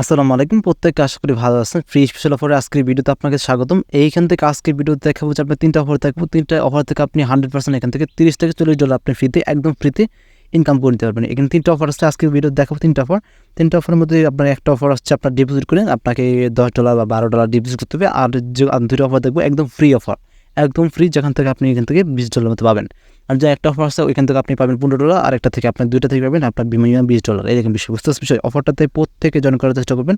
আসসালামু আলাইকুম। প্রত্যেককে আশা করি ভালো আছেন। ফ্রি স্পেশাল অফারে আজকের ভিডিওতে আপনাকে স্বাগতম। এইখান থেকে আজকের ভিডিও দেখাবো যে আপনার তিনটা অফার থাকব। তিনটা অফার থেকে আপনি হান্ড্রেড পার্সেন্ট এখান থেকে তিরিশ থেকে চল্লিশ ডলার আপনি ফ্রিতে একদম ফ্রিতে ইনকাম করে নিতে পারবেন। এখানে তিনটা অফার আছে। আজকের ভিডিও দেখাবো তিনটা অফার তিনটা অফারের মধ্যে আপনার একটা অফার আসছে আপনার ডিপোজিট করে। আপনাকে দশ ডলার বা বারো ডলার ডিপোজিট করতে হবে। আর দুটো অফার দেখব একদম ফ্রি অফার একদম ফ্রি যেখান থেকে আপনি এখান থেকে বিশ ডলার মতো পাবেন। আর যা একটা অফার আছে, ওইখান থেকে আপনি পাবেন পনেরো ডলার আর একটা থেকে আপনার দুইটা থেকে পাবেন আপনার মিনিমাম বিশ ডলার এরকম বিষয় বুঝতে বিষয় অফারটাতে প্রত্যেকে জয়েন করার চেষ্টা করবেন।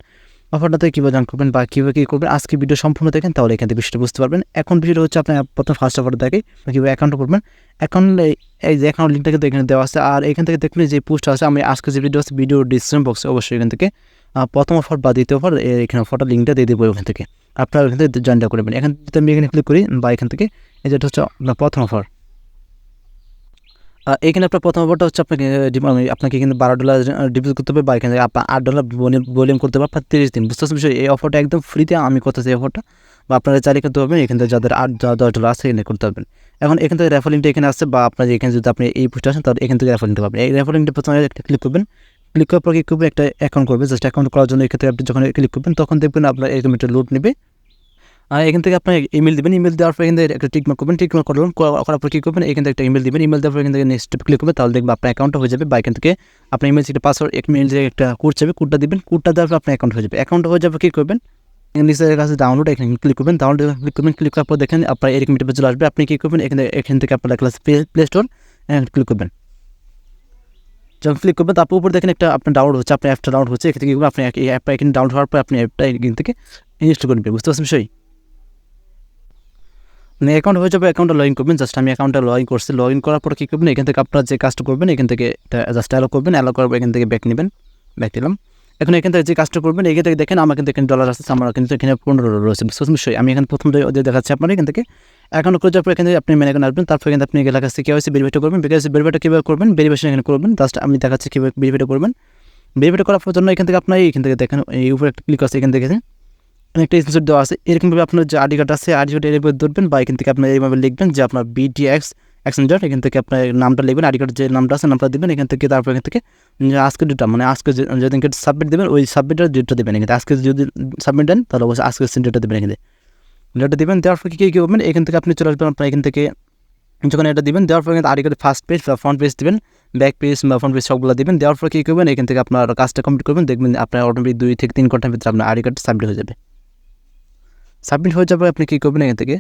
অফারটাতে কীভাবে জয়েন করবেন বা কীভাবে কী করবেন, আজকে ভিডিও সম্পূর্ণ দেখেন, তাহলে এখান থেকে বিষয়টা বুঝতে পারবেন। এখন বিষয়টা হচ্ছে আপনার প্রথম ফার্স্ট অফার দেখে কীভাবে অ্যাকাউন্ট করবেন। অ্যাকাউন্ট এই যে অ্যাকাউন্ট লিঙ্কটা কিন্তু এখানে দেওয়া আছে, আর এখান থেকে দেখবেন যে পোস্ট আছে, আমি আজকে যে ভিডিও আছে ভিডিও ডিসক্রিপশন বক্সে অবশ্যই এখান থেকে প্রথম অফার বা দ্বিতীয় অফার এখানে অফারটা লিঙ্কটা দিয়ে দেবো ওখান থেকে। আপনারা ওখান থেকে জয়েনটা করবেন এখান থেকে আমি এখানে ক্লিক করি, বা এখান থেকে, এই যেটা হচ্ছে আপনার প্রথম অফার এখানে আপনার প্রথম অফারটা হচ্ছে আপনাকে আপনাকে কিন্তু বারো ডলার ডিপোজিট করতে হবে, বা এখানে আপনার আট ডলার ভলিউম করতে হবে আপনার তিরিশ দিন। বুঝতে পারছেন এই অফারটা একদম ফ্রিতে আমি করতেছি এই অফারটা বা আপনারা চাইলে করতে পারবেন, এখান থেকে যাদের আট, দশ ডলার আছে এখানে করতে পারবেন। এখন এখান থেকে রেফারিংটা এখানে আসছে, বা আপনার এখানে যদি আপনি এই পোস্টে আসেন, তাহলে এখান থেকে রেফার নিতে পারবেন এই রেফারিংটা প্রথমে একটা ক্লিক করবেন। ক্লিক করার পর কি করবেন? একটা অ্যাকাউন্ট করবে জাস্ট অ্যাকাউন্ট করার জন্য এক্ষেত্রে আপনি যখন ক্লিক করবেন, তখন দেখবেন আপনার এরকম একটা লোড নেবে। আর এখান থেকে আপনার ইমেল দিবেন। ইমেল দেওয়ার পর এখান থেকে একটা টিকমার্ক করবেন। টিকমার্ক করবেন করার পর কী করবেন? এখান থেকে একটা ইমেল দিবেন। ইমেল দেওয়ার পর এখান থেকে নেক্সট ক্লিক করবেন। তাহলে দেখবেন আপনার অ্যাকাউন্টটা হয়ে যাবে। বা এখান থেকে আপনার ইমেল থেকে পাসওয়ার্ড এক মেল থেকে একটা কোড যাবে কোডটা দিবেন। কোডটা দেওয়ার পর আপনার অ্যাকাউন্ট হয়ে যাবে। অ্যাকাউন্ট হয়ে যাবে কী করবেন? নিচের কাছে ডাউনলোড এখানে ক্লিক করবেন। ডাউনলোড ক্লিক করবেন। ক্লিক করার পর দেখেন আপনার এরকম একটা চলে আসবে। আপনি কী করবেন? এখানে এখান থেকে আপনার ক্লাস প্লে স্টোর ক্লিক করবেন। যখন ক্লিক করবেন, তারপর উপর দেখেন একটা আপনার ডাউনলোড হচ্ছে, আপনার অ্যাপটা ডাউনলোড হচ্ছে, এখান থেকে আপনি এই অ্যাপটা এখানে ডাউনলোড হওয়ার পর আপনি অ্যাপটা এখান থেকে ইনস্টল করে নেবেন, বুঝতে পারছেন বিষয়? মানে অ্যাকাউন্ট হয়ে যাবে অ্যাকাউন্টটা লগ ইন করবেন জাস্ট আমি অ্যাকাউন্টটা লগ ইন করছি লগ ইন করার পর কী করবেন, এখান থেকে আপনার যে কাজটা করবেন, এখান থেকে জাস্ট অ্যালো করবেন অ্যালো করার এখান থেকে ব্যাক নেবেন ব্যাক দিলাম। এখন এখান থেকে যে কাজটা করবেন, এখান থেকে দেখেন আমার কিন্তু এখানে ডলার আসছে আমার কিন্তু এখানে পনেরো রয়েছে। বিষয়? আমি এখানে প্রথম দেখাচ্ছি আপনার এখান থেকে। অ্যাকাউন্ট করে যাওয়ার পর এখান আপনি মেনে আসবেন, তারপর কিন্তু আপনি এলাকা থেকে কেওয়াইসি ভেরিফাইটা করবেন। বিকজ ভেরিফাইটা কীভাবে করবেন ভেরিফিকেশন এখানে করবেন। জাস্ট আমি দেখাচ্ছি কীভাবে ভেরিফাইটা করবেন। ভেরিফাইটা করার জন্য এখান থেকে আপনার এখান থেকে দেখেন, এই উপরে একটা ক্লিক আছে, এখান থেকে একটা স্ক্রিনশট দেওয়া আছে। এরকমভাবে আপনার যে আইডি কার্ড আছে আইডি কার্ড এরকম ধরবেন বা এখান থেকে আপনার এইভাবে লিখবেন যে আপনার বিটিএক্স অ্যাক্সেঞ্জার এখান থেকে আপনার নামটা লিখবেন আইডি কার্ড যে নামটা আছে, নামটা দিবেন, এখান থেকে তারপর এখান থেকে আজকে ডেটটা মানে আজকে যেদিনকে সাবমিট দেবেন, ওই সাবমিটের ডেটটা দেবেন এখানে আজকে যদি সাবমিট দেন, তাহলে অবশ্যই আজকে ডেটটা দেবেন এখানে ডেটটা দেবেন, দেওয়ার পর কী কী করবেন এখান থেকে আপনি চলে আসবেন, আপনার এখান থেকে, যখন এটা দিবেন, দেওয়ার পর কিন্তু কার্ডের ফার্স্ট পেজ বা ফ্রন্ট পেজ দিবেন ব্যাক পেজ বা ফ্রন্ট পেজ সবগুলো দিবেন, দেওয়ার পর কী করবেন এখান থেকে আপনার কাজটা কমপ্লিট করবেন, দেখবেন আপনার অটোমেটিক দুই থেকে তিন ঘণ্টার ভিতরে আপনার আইডি কার্ড সাবমিট হয়ে যাবে। সাবমিট হয়ে যাবে আপনি কী করবেন এখান থেকে?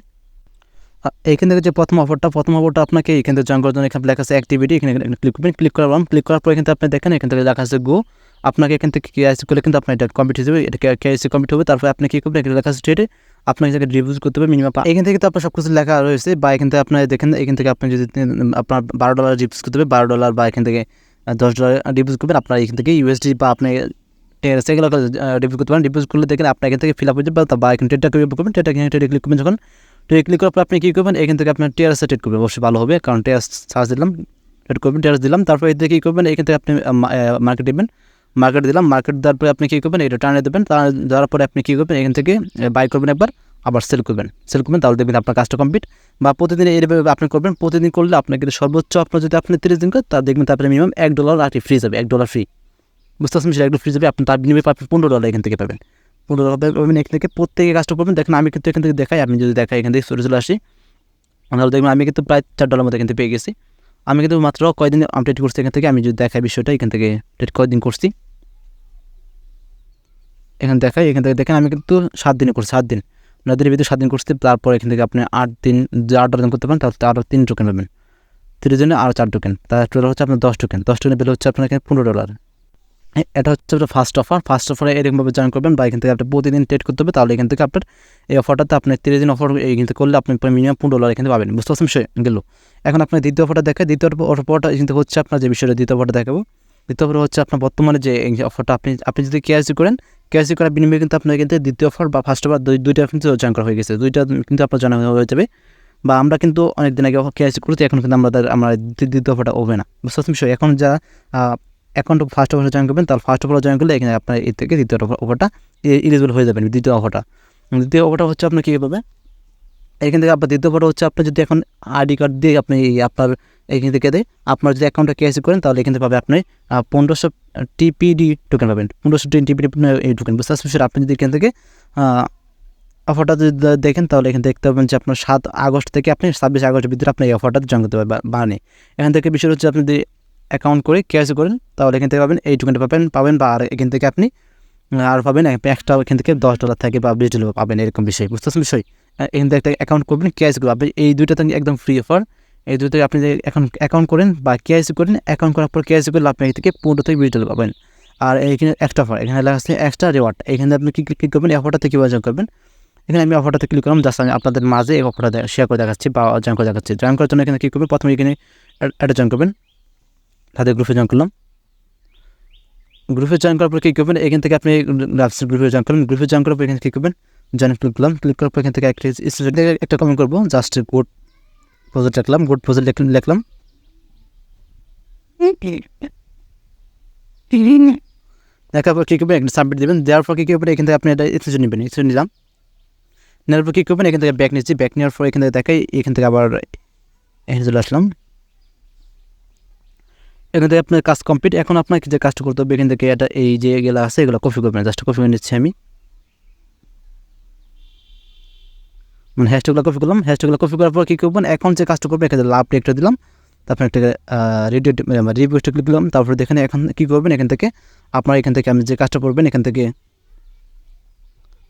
এখান থেকে যে প্রথম অফারটা প্রথম অফারটা আপনাকে এখান থেকে জয়েন করার জন্য এখানে লেখা আছে অ্যাক্টিভিটি এখানে ক্লিক করবেন ক্লিক করালাম ক্লিক করার পর এখান আপনি দেখেন এখান থেকে লেখা আছে গো আপনাকে এখান থেকে কেআইসি করলে কিন্তু আপনার এটা কমপ্লিট হয়ে যাবে এটা কেআইসি কমপ্লিট হবে তারপরে আপনি কী করবেন এখানে লেখা আছে স্টেটে আপনাকে জায়গায় রিভিউজ করতে হবে মিনিমাম এখান থেকে তো আপনার সব কিছু লেখা রয়েছে বা এখান থেকে আপনার দেখেন এখান থেকে আপনি যদি আপনার বারো ডলার রিভিউজ করতে হবে বারো ডলার বা এখান থেকে দশ ডলার রিভিউজ করবেন আপনার এখান থেকে ইউএসডি বা আপনি সেগুলো রিভিউ করতে পারেন রিভিউজ করলে দেখেন আপনার এখান থেকে ফিল আপ হয়ে যাবে বা এখানে কীভাবে করবেন টেটটা এখানে টেটে ক্লিক করবেন যখন টেটে ক্লিক করার পর আপনি কী করবেন? এখান থেকে আপনার টিআরএস টেট করবেন। অবশ্যই ভালো হবে, কারণ টিআরএস চার্জ দিলাম টেট করবেন টিআরএস দিলাম। তারপর এর থেকে কী করবেন? এখান থেকে আপনি মার্কেট দেবেন। মার্কেট দিলাম মার্কেট দেওয়ার পরে আপনি কী করবেন? এটা টানে দেবেন। টানে দেওয়ার পরে আপনি কী করবেন? এখান থেকে বাই করবেন একবার, আবার সেল করবেন। সেল করবেন, তাহলে দেখবেন আপনার কাজটা কমপ্লিট বা প্রতিদিন এইভাবে আপনি করবেন। প্রতিদিন করলে আপনার কিন্তু সর্বোচ্চ আপনার যদি আপনি তিরিশ দিন করেন, তা দেখবেন তারপরে মিনিমাম এক ডলার আর ফ্রি যাবে, এক ডলার ফ্রি বুঝতে পারছেন সেটা একটু ফ্রি যাবে আপনি তার বিনিময়ে পাবেন পনেরো ডলার এখান থেকে পাবেন। পনেরো ডলার পাবেন এখান থেকে প্রত্যেকে কাজটা করবেন। দেখেন, আমি কিন্তু এখান থেকে দেখাই আমি যদি দেখাই এখান থেকে সরে চলে আসি, তাহলে দেখবেন আমি কিন্তু প্রায় চার ডলার মতো এখান থেকে পেয়ে গেছি। আমি কিন্তু মাত্র কয়দিন আপডেট করছি এখান থেকে, আমি যদি দেখাই বিষয়টা, এখান থেকে ডেট কয়দিন করছি? এখানে দেখাই, এখান থেকে দেখেন, আমি কিন্তু সাত দিনে করছি, সাত দিন। নয় দিনের ভিতরে সাত দিন করছি, তারপর এখান থেকে আপনি আট দিন আট দিন করতে পারেন, তাহলে আরও তিন টোকেন পাবেন। তিরিশ দিনে আরও চার টোকেন তার টোটাল হচ্ছে আপনার দশ টোকেন দশ টোকেন বিল হচ্ছে আপনার এখানে পনেরো ডলার এটা হচ্ছে আপনার ফার্স্ট অফার ফার্স্ট অফারে এরকমভাবে জয়েন করবেন বা এখান থেকে আপনি প্রতিদিন ট্রেড করতে হবে, তাহলে এখান থেকে আপনার এই অফারটাতে আপনি তিরিশ দিন অফার এখান থেকে করলে আপনি মিনিমাম পনেরো ডলার এখান পাবেন। বুঝতে পারছেন বিষয়? গেল। এখন আপনার দ্বিতীয় অফারটা দেখে, দ্বিতীয় অফারটা কিন্তু হচ্ছে আপনার যে বিষয়টা দ্বিতীয় অফারটা দেখাবো। দ্বিতীয় অফার হচ্ছে আপনার বর্তমানে যে অফারটা আপনি আপনি যদি কেআইসি করেন কেআইসি করার বিনিময়ে কিন্তু আপনার কিন্তু দ্বিতীয় অফার বা ফার্স্ট অফার দুই, দুইটা কিন্তু জয়েন করা হয়ে গেছে। দুইটা কিন্তু আপনার জানা হয়ে যাবে। বা আমরা কিন্তু অনেক দিন আগে কেআইসি করেছি, এখন কিন্তু আমরা আমরা দ্বিতীয় অফারটা হবে না। বুঝতে পারছেন বিষয়? এখন যা অ্যাকাউন্ট ফার্স্ট অফারে জয়েন করবেন, তাহলে ফার্স্ট অফারে জয়েন করলে এখানে আপনার এর থেকে দ্বিতীয় অফারটা ইলিজিবল হয়ে যাবেন দ্বিতীয় অফারটা দ্বিতীয় অফারটা হচ্ছে আপনার কী হবে এখান থেকে আপনার দ্বিতীয় ফটো হচ্ছে আপনি যদি এখন আইডি কার্ড দিয়ে আপনি আপনার এখান থেকে দেয়, আপনার যদি অ্যাকাউন্টটা কেএসি করেন, তাহলে এখান থেকে পাবে আপনি পনেরোশো টিপিডি টোকেন পাবেন পনেরোশো টিপিডি এই টোকেন বুঝতে পারছেন? আপনি যদি এখান থেকে অফারটা যদি দেখেন, তাহলে এখানে দেখতে পাবেন যে আপনার সাত আগস্ট থেকে আপনি ছাব্বিশ আগস্টের ভিতরে আপনি এই অফারটা জয়েন করতে পারবেন বা নেই এখান থেকে বিষয় হচ্ছে আপনি যদি অ্যাকাউন্ট করে কেএসি করেন, তাহলে এখান থেকে পাবেন এই টোকেনটা পাবেন পাবেন বা আর এখান থেকে আপনি আর পাবেন এক্সট্রা এখান থেকে দশ ডলার থাকে বা বিশ ডলার পাবেন, এরকম বিষয় বুঝতে পারছেন বিষয় এখান থেকে একটা অ্যাকাউন্ট করবেন কেআইসি করবেন আপনি এই দুইটা থেকে একদম ফ্রি অফার এই দুটো আপনি যে এখন অ্যাকাউন্ট করেন বা কেআইসি করেন অ্যাকাউন্ট করার পর কেআইসি করলে আপনি থেকে পনেরো থেকে বিশ ডলার পাবেন। আর এইখানে এক্সট্রা অফার এখানে লেখা আছে এক্সট্রা রিওয়ার্ড এখানে আপনি কি ক্লিক করবেন, এই অফারটাতে কীভাবে জয়েন করবেন। এখানে আমি অফারটাতে ক্লিক করলাম জাস্ট আমি আপনাদের মাঝে এই অফারটা শেয়ার করে দেখাচ্ছি বা জয়েন করে দেখাচ্ছি। জয়েন করার জন্য এখানে কী করবেন, প্রথমে এখানে একটা জয়েন করবেন। তাদের গ্রুপে জয়েন করলাম। গ্রুপে জয়েন করার পর কী করবেন? এখান থেকে আপনি গ্রুপে জয়েন করবেন। গ্রুপে জয়েন করার পর এখানে কী করবেন? জয়েন ক্লিক করলাম ক্লিক করার পর এখান থেকে একটা স্টুডেন্ট একটা কমেন্ট করব। জাস্ট গুড প্রজেক্ট রাখলাম গুড প্রজেক্ট লিখলাম দেখার পর কী করবেন? এখানে সাবমিট দেবেন। দেওয়ার পর কী করবেন? এখান থেকে আপনি এটা স্টুডেন্ট নেবেন। স্টুডেন্ট নিলাম নেওয়ার পর কী করবেন? এখান থেকে ব্যাক নিচ্ছি। ব্যাক নেওয়ার পর এখান থেকে দেখাই। এখান থেকে আবার এখানে চলে আসলাম। এখান থেকে আপনার কাজ কমপ্লিট এখন আপনাকে যে কাজটা করতে হবে, এখান থেকে এটা, এই যে এগুলো আছে, এগুলো কপি করবেন। জাস্ট কপি করে নিচ্ছি আমি। মানে হ্যাশট্যাগুলো কপি করলাম। হ্যাশট্যাগুলো কপি করার পর কী করবেন? এখন যে কাজটা করবে এখানে লাভ একটা দিলাম। তারপর একটা রেডিও রিভিউসটা ক্লিক করলাম। তারপরে দেখেন এখন কী করবেন? এখান থেকে আপনার, এখান থেকে আপনি যে কাজটা করবেন, এখান থেকে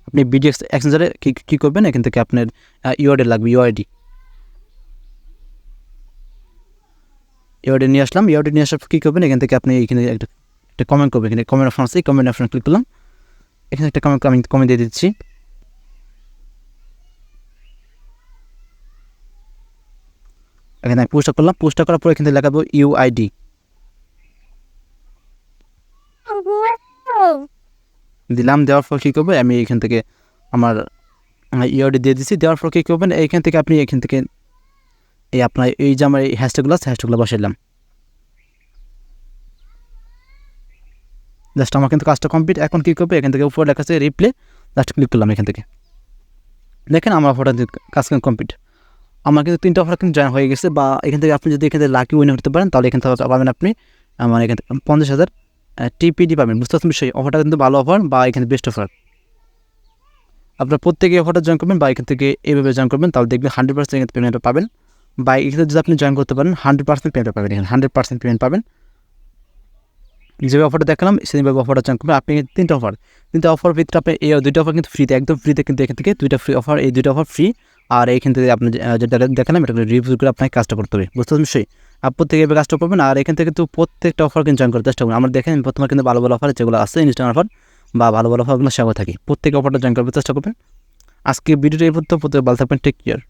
আপনি বিডিএক্স এক্সচেঞ্জারে কী কী করবেন? এখান থেকে আপনার ইউআইডি লাগবে ইউআইডি ইউআইডি নিয়ে আসলাম ইউআইডি নিয়ে আসার কী করবেন? এখান থেকে আপনি এখানে একটা একটা কমেন্ট করবেন। এখানে কমেন্ট অপশন আছে কমেন্ট অপশন ক্লিক করলাম। এখানে একটা কমেন্ট আমি কমেন্ট দিয়ে দিচ্ছি। এখানে আমি পোস্টটা করলাম। পোস্টটা করার পর এখানে লেখাবো ইউআইডি দিলাম, দেওয়ার পর কী করব? আমি এখান থেকে আমার ইউআইডি দিয়ে দিচ্ছি দেওয়ার পর কী করবেন? এইখান থেকে আপনি এখান থেকে এই আপনার এই যে আমার এই হ্যাশট্যাগুলো আছে হ্যাশট্যাগুলো বসাইলাম জাস্ট আমার কিন্তু কাজটা কমপ্লিট এখন কী করবে? এখান থেকে উপরে লেখা আছে রিপ্লে জাস্ট ক্লিক করলাম এখান থেকে। দেখেন আমার অফারটা কাজ কিন্তু কমপ্লিট আমার কিন্তু তিনটা অফার কিন্তু জয়েন হয়ে গেছে বা এখান থেকে আপনি যদি এখান থেকে লাকি উইন হতে পারেন তাহলে এখান থেকে পাবেন আপনি আহ, মানে এখান থেকে পঞ্চাশ হাজার টিপিডি পাবেন। বুঝতে পারছেন বিষয়? অফারটা কিন্তু ভালো অফার বা এখানে বেস্ট অফার আপনার প্রত্যেকে অফারটা জয়েন করবেন বা এখান থেকে এইভাবে জয়েন করবেন তাহলে দেখবেন হান্ড্রেড পার্সেন্ট এখানে পেমেন্টটা পাবেন। বা এখানে যদি আপনি জয়েন করতে পারেন হান্ড্রেড পার্সেন্ট পেমেন্ট পাবেন এখানে হান্ড্রেড পার্সেন্ট পেমেন্ট পাবেন। যেভাবে অফারটা দেখালাম সেভাবে অফারটা জয়েন করবেন। আপনি তিনটা অফার তিনটা অফার ভিতরে আপনি এই দুইটা অফার কিন্তু ফ্রিতে একদম ফ্রিতে কিন্তু এখান থেকে দুইটা ফ্রি অফার এই দুইটা অফার ফ্রি আর এইখান থেকে আপনি যেটা দেখালাম এটা রিভিউ করে আপনাকে কাজটা করতে হবে। বুঝতে পারছেন সেই আর প্রত্যেকে এভাবে কাজটা করবেন, আর এখান থেকে তো প্রত্যেকটা অফার কিন্তু জয়েন করার চেষ্টা করুন আমরা দেখেন প্রথমে কিন্তু ভালো ভালো অফার যেগুলো আছে ইনস্টাগ্রাম অফার বা ভালো ভালো অফারগুলো সেবা থাকি। প্রত্যেক অফারটা জয়েন করার চেষ্টা করবেন। আজকে ভিডিওটা এই পর্যন্ত, প্রত্যেকে ভালো থাকবেন টেক কেয়ার